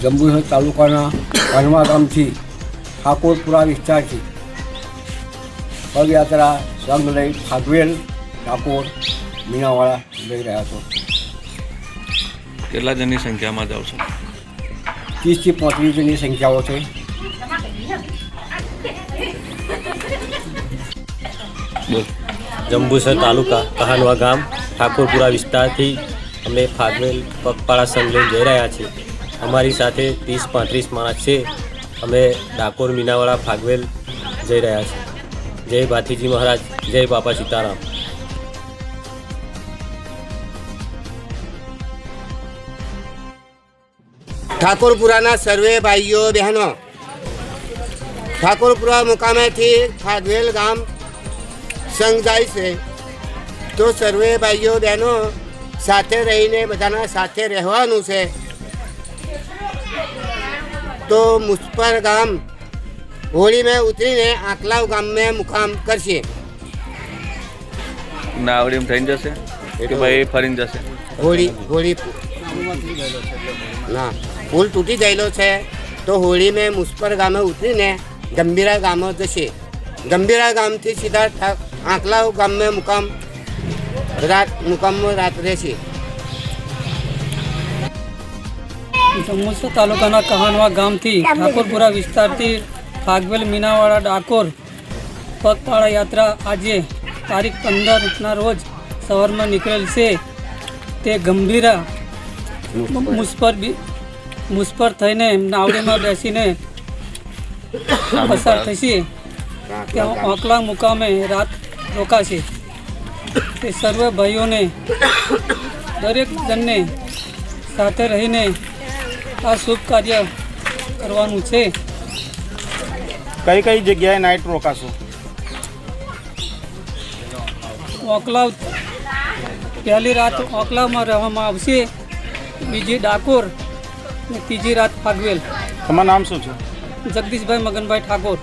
જંબુસર તાલુકાના કનવા ગામથી ઠાકોરપુરા વિસ્તારથી પદયાત્રા સંઘ લઈ ફાગવેલ ઠાકોર મીનાવાળા જઈ રહ્યા છો. કેટલા જણની સંખ્યામાં જાઓ છો? ત્રીસથી પાંત્રીસ જણની સંખ્યાઓ છે. જંબુસર તાલુકા કહાનવા ગામ ઠાકોરપુરા વિસ્તારથી અમે ફાગવેલ પગપાળા સંઘ લઈ જઈ રહ્યા છીએ. અમારી સાથે ત્રીસ પાંત્રીસ માણસ છે. અમે ડાકોર મીનાવાળા ફાગવેલ જઈ રહ્યા છીએ. જય ભાથીજી મહારાજ, જય બાપા સીતારામ. ઠાકોરપુરાના સર્વે ભાઈઓ, બહેનો. ઠાકોરપુરા મુકામેથી ખાદવેલ ગામ સંઘ જાય છે. તો સર્વે ભાઈઓ, બહેનો, સાથે રહીને બધાના સાથે રહેવાનું છે. તો મુસ્પર ગામ હોળી મેં ઉતરીને આંકલાવ ગામ મેં મુકામ કરશે. નાવડીમ થઈને જશે કે ભાઈ ફરીને જશે? હોળી હોળી ના પુલ તૂટી ગયેલો છે તો હોળી મેં મુસ્પર ગામે ઉતરીને ગંભીરા ગામે જશે. ગંભીરા ગામથી સીધા આકલાવ આંકલાવ ગામે મુકામ રાત મુકામમાં રાત રહેશે. જંબુસર તાલુકાના કહાનવા ગામથી ઠાકોરપુરા વિસ્તારથી ફાગવેલ મીનાવાડા ડાકોર પગપાળા યાત્રા આજે તારીખ પંદરના રોજ સવારમાં નીકળેલ છે. તે ગંભીરા મુસ્પર મુસ્પર થઈને નાવડીમાં બેસીને પસાર થશે. ત્યાં ઓકલા મુકામે રાત રોકાશે. તે સર્વ ભાઈઓને દરેક જણને સાથે રહીને આ શુભ કાર્ય કરવાનું છે. કઈ કઈ જગ્યાએ નાઇટ રોકાશો? ઓકલાવ પહેલી રાત ઓકલાવમાં રહેવામાં આવશે બીજી ડાકોર ત્રીજી રાત ફાગવેલ. તમારું નામ શું છે? જગદીશભાઈ મગનભાઈ ઠાકોર.